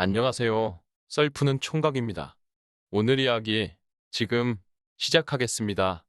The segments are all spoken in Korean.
안녕하세요. 썰푸는 총각입니다. 오늘 이야기 지금 시작하겠습니다.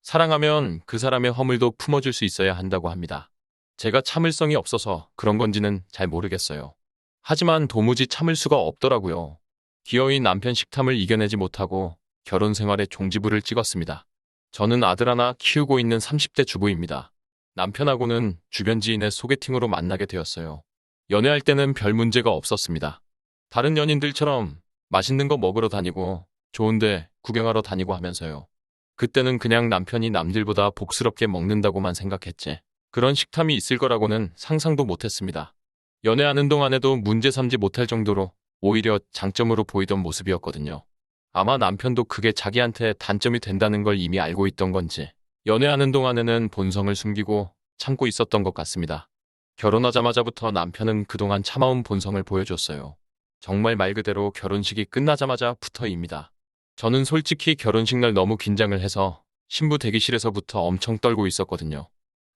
사랑하면 그 사람의 허물도 품어줄 수 있어야 한다고 합니다. 제가 참을성이 없어서 그런 건지는 잘 모르겠어요. 하지만 도무지 참을 수가 없더라고요. 기어이 남편 식탐을 이겨내지 못하고 결혼 생활에 종지부를 찍었습니다. 저는 아들 하나 키우고 있는 30대 주부입니다. 남편하고는 주변 지인의 소개팅으로 만나게 되었어요. 연애할 때는 별 문제가 없었습니다. 다른 연인들처럼 맛있는 거 먹으러 다니고 좋은데 구경하러 다니고 하면서요. 그때는 그냥 남편이 남들보다 복스럽게 먹는다고만 생각했지. 그런 식탐이 있을 거라고는 상상도 못했습니다. 연애하는 동안에도 문제 삼지 못할 정도로 오히려 장점으로 보이던 모습이었거든요. 아마 남편도 그게 자기한테 단점이 된다는 걸 이미 알고 있던 건지 연애하는 동안에는 본성을 숨기고 참고 있었던 것 같습니다. 결혼하자마자부터 남편은 그동안 참아온 본성을 보여줬어요. 정말 말 그대로 결혼식이 끝나자마자 붙어입니다. 저는 솔직히 결혼식 날 너무 긴장을 해서 신부 대기실에서부터 엄청 떨고 있었거든요.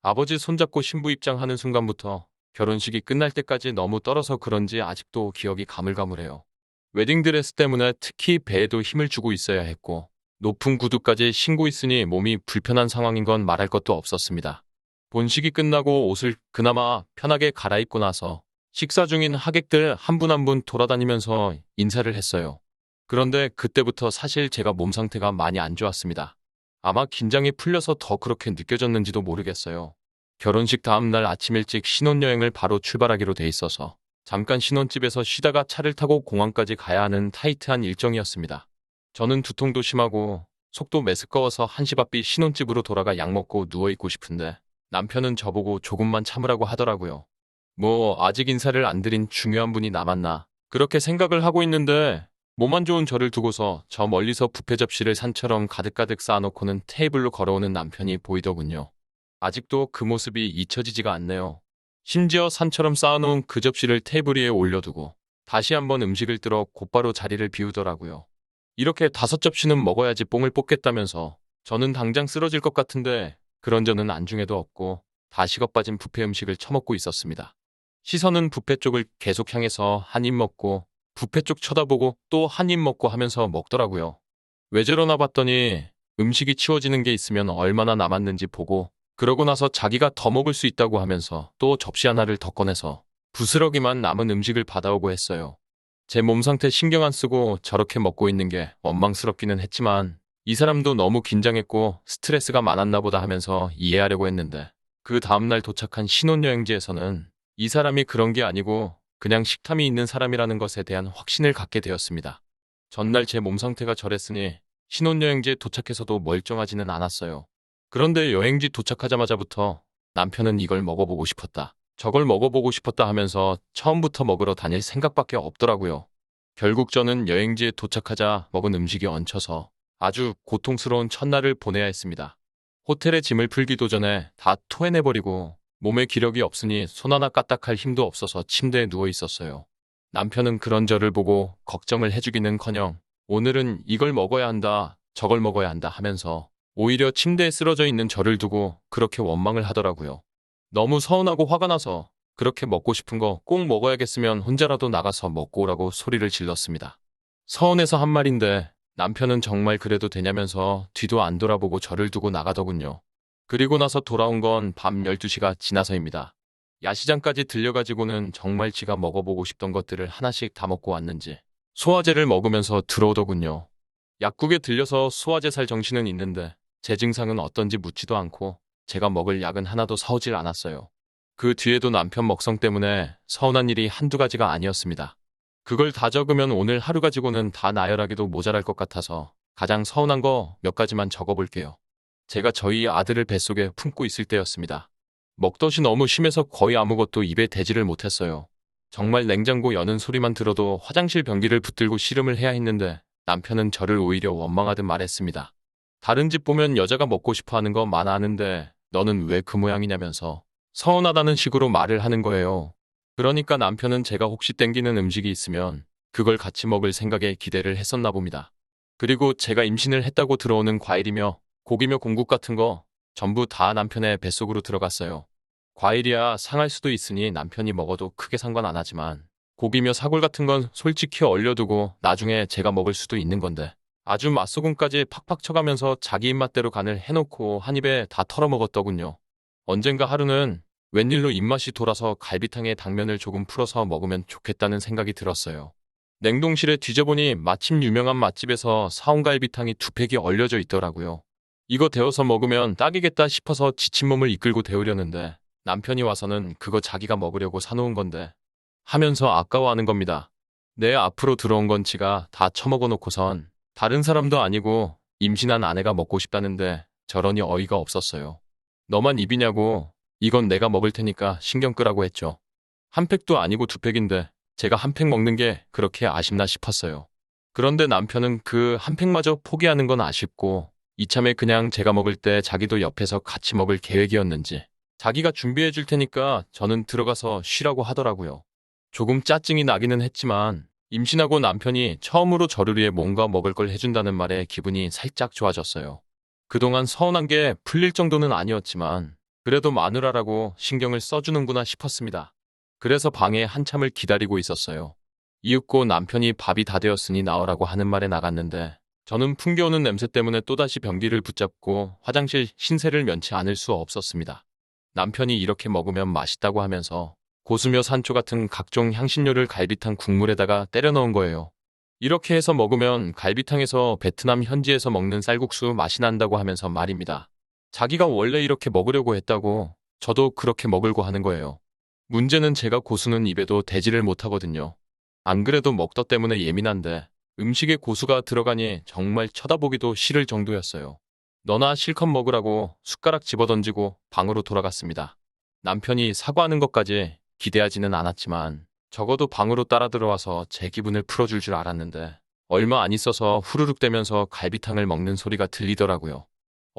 아버지 손잡고 신부 입장하는 순간부터 결혼식이 끝날 때까지 너무 떨어서 그런지 아직도 기억이 가물가물해요. 웨딩드레스 때문에 특히 배에도 힘을 주고 있어야 했고 높은 구두까지 신고 있으니 몸이 불편한 상황인 건 말할 것도 없었습니다. 본식이 끝나고 옷을 그나마 편하게 갈아입고 나서 식사 중인 하객들 한분 한 분 돌아다니면서 인사를 했어요. 그런데 그때부터 사실 제가 몸 상태가 많이 안 좋았습니다. 아마 긴장이 풀려서 더 그렇게 느껴졌는지도 모르겠어요. 결혼식 다음날 아침 일찍 신혼여행을 바로 출발하기로 돼 있어서 잠깐 신혼집에서 쉬다가 차를 타고 공항까지 가야 하는 타이트한 일정이었습니다. 저는 두통도 심하고 속도 메스꺼워서 한시 바삐 신혼집으로 돌아가 약 먹고 누워있고 싶은데 남편은 저보고 조금만 참으라고 하더라고요. 뭐 아직 인사를 안 드린 중요한 분이 남았나 그렇게 생각을 하고 있는데 몸 안 좋은 저를 두고서 저 멀리서 부페 접시를 산처럼 가득가득 쌓아놓고는 테이블로 걸어오는 남편이 보이더군요. 아직도 그 모습이 잊혀지지가 않네요. 심지어 산처럼 쌓아놓은 그 접시를 테이블 위에 올려두고 다시 한번 음식을 들어 곧바로 자리를 비우더라고요. 이렇게 다섯 접시는 먹어야지 뽕을 뽑겠다면서 저는 당장 쓰러질 것 같은데 그런 저는 안중에도 없고 다 식어 빠진 부페 음식을 처먹고 있었습니다. 시선은 부페 쪽을 계속 향해서 한 입 먹고 부페 쪽 쳐다보고 또 한 입 먹고 하면서 먹더라고요. 왜 저러나 봤더니 음식이 치워지는 게 있으면 얼마나 남았는지 보고 그러고 나서 자기가 더 먹을 수 있다고 하면서 또 접시 하나를 더 꺼내서 부스러기만 남은 음식을 받아오고 했어요. 제 몸 상태 신경 안 쓰고 저렇게 먹고 있는 게 원망스럽기는 했지만 이 사람도 너무 긴장했고 스트레스가 많았나 보다 하면서 이해하려고 했는데 그 다음날 도착한 신혼여행지에서는 이 사람이 그런 게 아니고 그냥 식탐이 있는 사람이라는 것에 대한 확신을 갖게 되었습니다. 전날 제 몸 상태가 저랬으니 신혼여행지에 도착해서도 멀쩡하지는 않았어요. 그런데 여행지 도착하자마자부터 남편은 이걸 먹어보고 싶었다. 저걸 먹어보고 싶었다 하면서 처음부터 먹으러 다닐 생각밖에 없더라고요. 결국 저는 여행지에 도착하자 먹은 음식이 얹혀서 아주 고통스러운 첫날을 보내야 했습니다. 호텔에 짐을 풀기도 전에 다 토해내버리고 몸에 기력이 없으니 손 하나 까딱할 힘도 없어서 침대에 누워 있었어요. 남편은 그런 저를 보고 걱정을 해주기는커녕 오늘은 이걸 먹어야 한다, 저걸 먹어야 한다 하면서 오히려 침대에 쓰러져 있는 저를 두고 그렇게 원망을 하더라고요. 너무 서운하고 화가 나서 그렇게 먹고 싶은 거 꼭 먹어야겠으면 혼자라도 나가서 먹고 오라고 소리를 질렀습니다. 서운해서 한 말인데 남편은 정말 그래도 되냐면서 뒤도 안 돌아보고 저를 두고 나가더군요. 그리고 나서 돌아온 건 밤 12시가 지나서입니다. 야시장까지 들려가지고는 정말 지가 먹어보고 싶던 것들을 하나씩 다 먹고 왔는지 소화제를 먹으면서 들어오더군요. 약국에 들려서 소화제 살 정신은 있는데 제 증상은 어떤지 묻지도 않고 제가 먹을 약은 하나도 사오질 않았어요. 그 뒤에도 남편 먹성 때문에 서운한 일이 한두 가지가 아니었습니다. 그걸 다 적으면 오늘 하루 가지고는 다 나열하기도 모자랄 것 같아서 가장 서운한 거 몇 가지만 적어볼게요. 제가 저희 아들을 뱃속에 품고 있을 때였습니다. 먹덧이 너무 심해서 거의 아무것도 입에 대지를 못했어요. 정말 냉장고 여는 소리만 들어도 화장실 변기를 붙들고 씨름을 해야 했는데 남편은 저를 오히려 원망하듯 말했습니다. 다른 집 보면 여자가 먹고 싶어 하는 거 많아 하는데 너는 왜 그 모양이냐면서 서운하다는 식으로 말을 하는 거예요. 그러니까 남편은 제가 혹시 땡기는 음식이 있으면 그걸 같이 먹을 생각에 기대를 했었나 봅니다. 그리고 제가 임신을 했다고 들어오는 과일이며 고기며 공국 같은 거 전부 다 남편의 뱃속으로 들어갔어요. 과일이야 상할 수도 있으니 남편이 먹어도 크게 상관 안 하지만 고기며 사골 같은 건 솔직히 얼려두고 나중에 제가 먹을 수도 있는 건데 아주 맛소금까지 팍팍 쳐가면서 자기 입맛대로 간을 해놓고 한 입에 다 털어먹었더군요. 언젠가 하루는 웬일로 입맛이 돌아서 갈비탕에 당면을 조금 풀어서 먹으면 좋겠다는 생각이 들었어요. 냉동실에 뒤져보니 마침 유명한 맛집에서 사온 갈비탕이 두 팩이 얼려져 있더라고요. 이거 데워서 먹으면 딱이겠다 싶어서 지친 몸을 이끌고 데우려는데 남편이 와서는 그거 자기가 먹으려고 사놓은 건데 하면서 아까워하는 겁니다. 내 앞으로 들어온 건치가 다 처먹어 놓고선 다른 사람도 아니고 임신한 아내가 먹고 싶다는데 저러니 어이가 없었어요. 너만 입이냐고 이건 내가 먹을 테니까 신경 끄라고 했죠. 한 팩도 아니고 두 팩인데 제가 한 팩 먹는 게 그렇게 아쉽나 싶었어요. 그런데 남편은 그 한 팩마저 포기하는 건 아쉽고 이참에 그냥 제가 먹을 때 자기도 옆에서 같이 먹을 계획이었는지 자기가 준비해 줄 테니까 저는 들어가서 쉬라고 하더라고요. 조금 짜증이 나기는 했지만 임신하고 남편이 처음으로 저를 위해 뭔가 먹을 걸 해준다는 말에 기분이 살짝 좋아졌어요. 그동안 서운한 게 풀릴 정도는 아니었지만 그래도 마누라라고 신경을 써주는구나 싶었습니다. 그래서 방에 한참을 기다리고 있었어요. 이윽고 남편이 밥이 다 되었으니 나오라고 하는 말에 나갔는데 저는 풍겨오는 냄새 때문에 또다시 변기를 붙잡고 화장실 신세를 면치 않을 수 없었습니다. 남편이 이렇게 먹으면 맛있다고 하면서 고수며 산초 같은 각종 향신료를 갈비탕 국물에다가 때려 넣은 거예요. 이렇게 해서 먹으면 갈비탕에서 베트남 현지에서 먹는 쌀국수 맛이 난다고 하면서 말입니다. 자기가 원래 이렇게 먹으려고 했다고 저도 그렇게 먹으려고 하는 거예요. 문제는 제가 고수는 입에도 대지를 못하거든요. 안 그래도 먹더 때문에 예민한데 음식에 고수가 들어가니 정말 쳐다보기도 싫을 정도였어요. 너나 실컷 먹으라고 숟가락 집어던지고 방으로 돌아갔습니다. 남편이 사과하는 것까지 기대하지는 않았지만 적어도 방으로 따라 들어와서 제 기분을 풀어줄 줄 알았는데 얼마 안 있어서 후루룩대면서 갈비탕을 먹는 소리가 들리더라고요.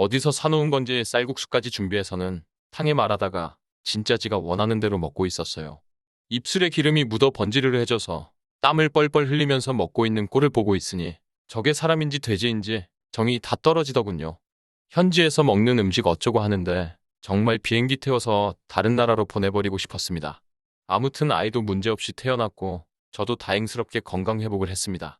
어디서 사놓은 건지 쌀국수까지 준비해서는 탕에 말하다가 진짜 지가 원하는 대로 먹고 있었어요. 입술에 기름이 묻어 번지르르 해져서 땀을 뻘뻘 흘리면서 먹고 있는 꼴을 보고 있으니 저게 사람인지 돼지인지 정이 다 떨어지더군요. 현지에서 먹는 음식 어쩌고 하는데 정말 비행기 태워서 다른 나라로 보내버리고 싶었습니다. 아무튼 아이도 문제없이 태어났고 저도 다행스럽게 건강 회복을 했습니다.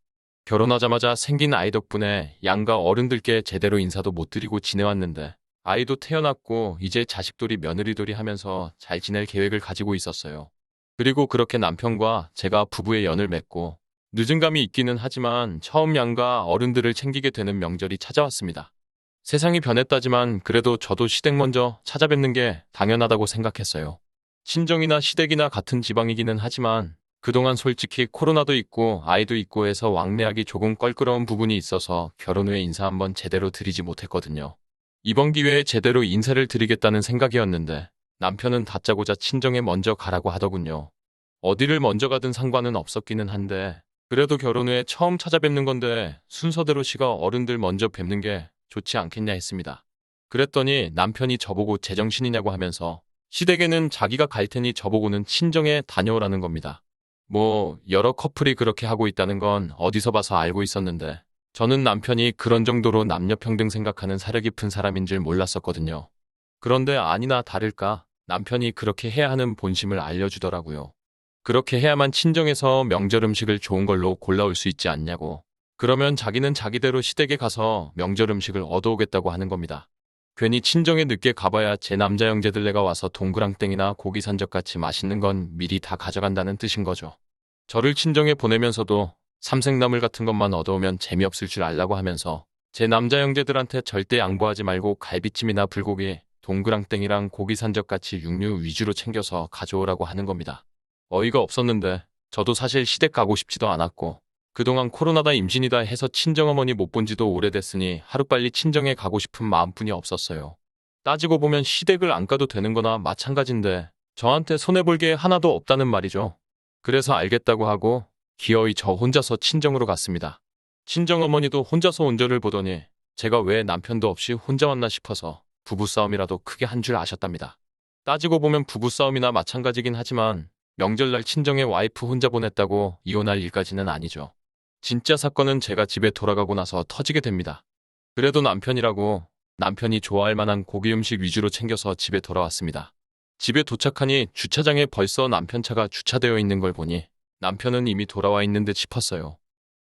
결혼하자마자 생긴 아이 덕분에 양가 어른들께 제대로 인사도 못 드리고 지내왔는데 아이도 태어났고 이제 자식돌이 며느리돌이 하면서 잘 지낼 계획을 가지고 있었어요. 그리고 그렇게 남편과 제가 부부의 연을 맺고 늦은 감이 있기는 하지만 처음 양가 어른들을 챙기게 되는 명절이 찾아왔습니다. 세상이 변했다지만 그래도 저도 시댁 먼저 찾아뵙는 게 당연하다고 생각했어요. 친정이나 시댁이나 같은 지방이기는 하지만 그동안 솔직히 코로나도 있고 아이도 있고 해서 왕래하기 조금 껄끄러운 부분이 있어서 결혼 후에 인사 한번 제대로 드리지 못했거든요. 이번 기회에 제대로 인사를 드리겠다는 생각이었는데 남편은 다짜고짜 친정에 먼저 가라고 하더군요. 어디를 먼저 가든 상관은 없었기는 한데 그래도 결혼 후에 처음 찾아뵙는 건데 순서대로 시가 어른들 먼저 뵙는 게 좋지 않겠냐 했습니다. 그랬더니 남편이 저보고 제정신이냐고 하면서 시댁에는 자기가 갈 테니 저보고는 친정에 다녀오라는 겁니다. 뭐 여러 커플이 그렇게 하고 있다는 건 어디서 봐서 알고 있었는데 저는 남편이 그런 정도로 남녀평등 생각하는 사려 깊은 사람인 줄 몰랐었거든요. 그런데 아니나 다를까 남편이 그렇게 해야 하는 본심을 알려주더라고요. 그렇게 해야만 친정에서 명절 음식을 좋은 걸로 골라올 수 있지 않냐고. 그러면 자기는 자기대로 시댁에 가서 명절 음식을 얻어오겠다고 하는 겁니다. 괜히 친정에 늦게 가봐야 제 남자 형제들네가 와서 동그랑땡이나 고기 산적같이 맛있는 건 미리 다 가져간다는 뜻인 거죠. 저를 친정에 보내면서도 삼색나물 같은 것만 얻어오면 재미없을 줄 알라고 하면서 제 남자 형제들한테 절대 양보하지 말고 갈비찜이나 불고기, 동그랑땡이랑 고기 산적같이 육류 위주로 챙겨서 가져오라고 하는 겁니다. 어이가 없었는데 저도 사실 시댁 가고 싶지도 않았고 그동안 코로나다 임신이다 해서 친정어머니 못 본 지도 오래됐으니 하루빨리 친정에 가고 싶은 마음뿐이 없었어요. 따지고 보면 시댁을 안 가도 되는 거나 마찬가지인데 저한테 손해볼 게 하나도 없다는 말이죠. 그래서 알겠다고 하고 기어이 저 혼자서 친정으로 갔습니다. 친정어머니도 혼자서 온절을 보더니 제가 왜 남편도 없이 혼자 왔나 싶어서 부부싸움이라도 크게 한 줄 아셨답니다. 따지고 보면 부부싸움이나 마찬가지긴 하지만 명절날 친정에 와이프 혼자 보냈다고 이혼할 일까지는 아니죠. 진짜 사건은 제가 집에 돌아가고 나서 터지게 됩니다. 그래도 남편이라고 남편이 좋아할 만한 고기 음식 위주로 챙겨서 집에 돌아왔습니다. 집에 도착하니 주차장에 벌써 남편 차가 주차되어 있는 걸 보니 남편은 이미 돌아와 있는 듯 싶었어요.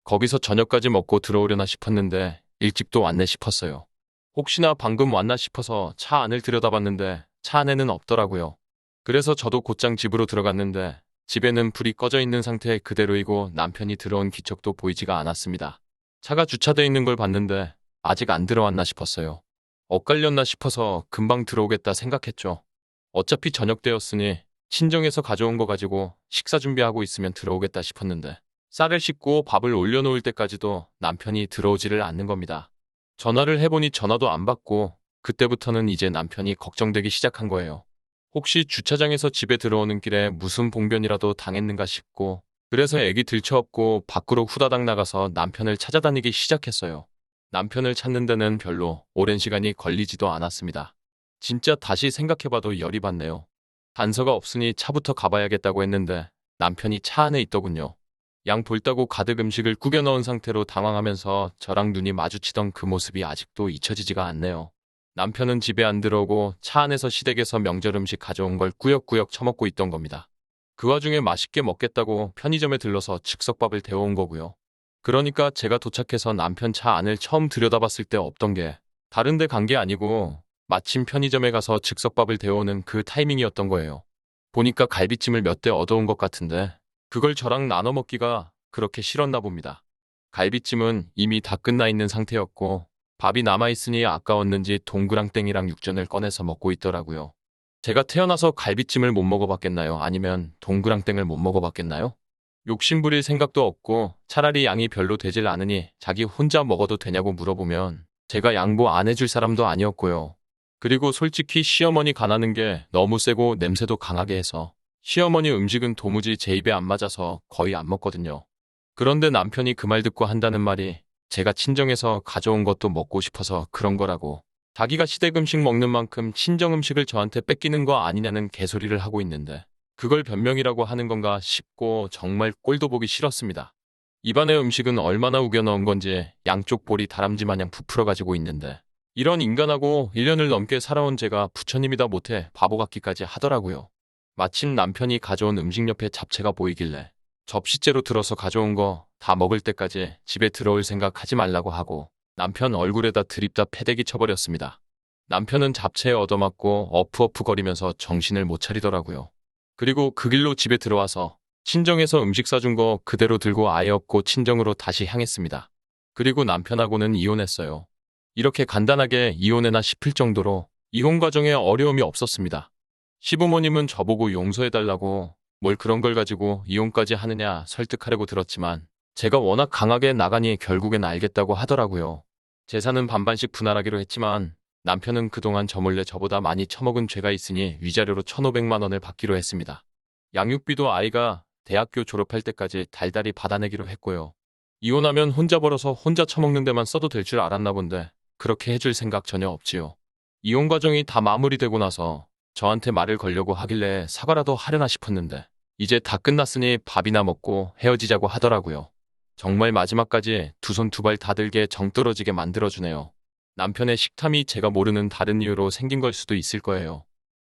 거기서 저녁까지 먹고 들어오려나 싶었는데 일찍도 왔네 싶었어요. 혹시나 방금 왔나 싶어서 차 안을 들여다봤는데 차 안에는 없더라고요. 그래서 저도 곧장 집으로 들어갔는데 집에는 불이 꺼져 있는 상태 그대로이고 남편이 들어온 기척도 보이지가 않았습니다. 차가 주차돼 있는 걸 봤는데 아직 안 들어왔나 싶었어요. 엇갈렸나 싶어서 금방 들어오겠다 생각했죠. 어차피 저녁 때였으니 친정에서 가져온 거 가지고 식사 준비하고 있으면 들어오겠다 싶었는데 쌀을 씻고 밥을 올려놓을 때까지도 남편이 들어오지를 않는 겁니다. 전화를 해보니 전화도 안 받고 그때부터는 이제 남편이 걱정되기 시작한 거예요. 혹시 주차장에서 집에 들어오는 길에 무슨 봉변이라도 당했는가 싶고 그래서 애기 들쳐업고 밖으로 후다닥 나가서 남편을 찾아다니기 시작했어요. 남편을 찾는 데는 별로 오랜 시간이 걸리지도 않았습니다. 진짜 다시 생각해봐도 열이 받네요. 단서가 없으니 차부터 가봐야겠다고 했는데 남편이 차 안에 있더군요. 양 볼따고 가득 음식을 구겨 넣은 상태로 당황하면서 저랑 눈이 마주치던 그 모습이 아직도 잊혀지지가 않네요. 남편은 집에 안 들어오고 차 안에서 시댁에서 명절 음식 가져온 걸 꾸역꾸역 처먹고 있던 겁니다. 그 와중에 맛있게 먹겠다고 편의점에 들러서 즉석밥을 데워온 거고요. 그러니까 제가 도착해서 남편 차 안을 처음 들여다봤을 때 없던 게 다른 데 간 게 아니고 마침 편의점에 가서 즉석밥을 데워오는 그 타이밍이었던 거예요. 보니까 갈비찜을 몇 대 얻어온 것 같은데 그걸 저랑 나눠 먹기가 그렇게 싫었나 봅니다. 갈비찜은 이미 다 끝나 있는 상태였고 밥이 남아있으니 아까웠는지 동그랑땡이랑 육전을 꺼내서 먹고 있더라고요. 제가 태어나서 갈비찜을 못 먹어봤겠나요? 아니면 동그랑땡을 못 먹어봤겠나요? 욕심부릴 생각도 없고 차라리 양이 별로 되질 않으니 자기 혼자 먹어도 되냐고 물어보면 제가 양보 안 해줄 사람도 아니었고요. 그리고 솔직히 시어머니 간하는 게 너무 세고 냄새도 강하게 해서 시어머니 음식은 도무지 제 입에 안 맞아서 거의 안 먹거든요. 그런데 남편이 그 말 듣고 한다는 말이 제가 친정에서 가져온 것도 먹고 싶어서 그런 거라고 자기가 시댁 음식 먹는 만큼 친정 음식을 저한테 뺏기는 거 아니냐는 개소리를 하고 있는데 그걸 변명이라고 하는 건가 싶고 정말 꼴도 보기 싫었습니다. 입안의 음식은 얼마나 우겨 넣은 건지 양쪽 볼이 다람쥐 마냥 부풀어 가지고 있는데 이런 인간하고 1년을 넘게 살아온 제가 부처님이다 못해 바보 같기까지 하더라고요. 마침 남편이 가져온 음식 옆에 잡채가 보이길래 접시째로 들어서 가져온 거 다 먹을 때까지 집에 들어올 생각 하지 말라고 하고 남편 얼굴에다 드립다 패대기 쳐버렸습니다. 남편은 잡채에 얻어맞고 어프어프 거리면서 정신을 못 차리더라고요. 그리고 그 길로 집에 들어와서 친정에서 음식 사준 거 그대로 들고 아예 없고 친정으로 다시 향했습니다. 그리고 남편하고는 이혼했어요. 이렇게 간단하게 이혼해나 싶을 정도로 이혼 과정에 어려움이 없었습니다. 시부모님은 저보고 용서해달라고 뭘 그런 걸 가지고 이혼까지 하느냐 설득하려고 들었지만 제가 워낙 강하게 나가니 결국엔 알겠다고 하더라고요. 재산은 반반씩 분할하기로 했지만 남편은 그동안 저 몰래 저보다 많이 처먹은 죄가 있으니 위자료로 1,500만 원을 받기로 했습니다. 양육비도 아이가 대학교 졸업할 때까지 달달이 받아내기로 했고요. 이혼하면 혼자 벌어서 혼자 처먹는 데만 써도 될 줄 알았나 본데 그렇게 해줄 생각 전혀 없지요. 이혼 과정이 다 마무리되고 나서 저한테 말을 걸려고 하길래 사과라도 하려나 싶었는데 이제 다 끝났으니 밥이나 먹고 헤어지자고 하더라고요. 정말 마지막까지 두 손 두 발 다 들게 정 떨어지게 만들어주네요. 남편의 식탐이 제가 모르는 다른 이유로 생긴 걸 수도 있을 거예요.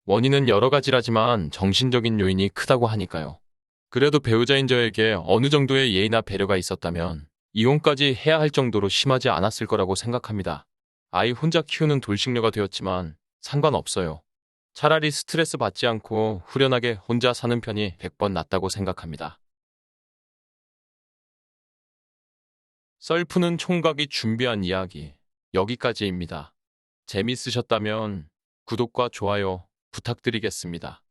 원인은 여러 가지라지만 정신적인 요인이 크다고 하니까요. 그래도 배우자인 저에게 어느 정도의 예의나 배려가 있었다면 이혼까지 해야 할 정도로 심하지 않았을 거라고 생각합니다. 아이 혼자 키우는 돌싱녀가 되었지만 상관없어요. 차라리 스트레스 받지 않고 후련하게 혼자 사는 편이 100번 낫다고 생각합니다. 썰푸는 총각이 준비한 이야기 여기까지입니다. 재밌으셨다면 구독과 좋아요 부탁드리겠습니다.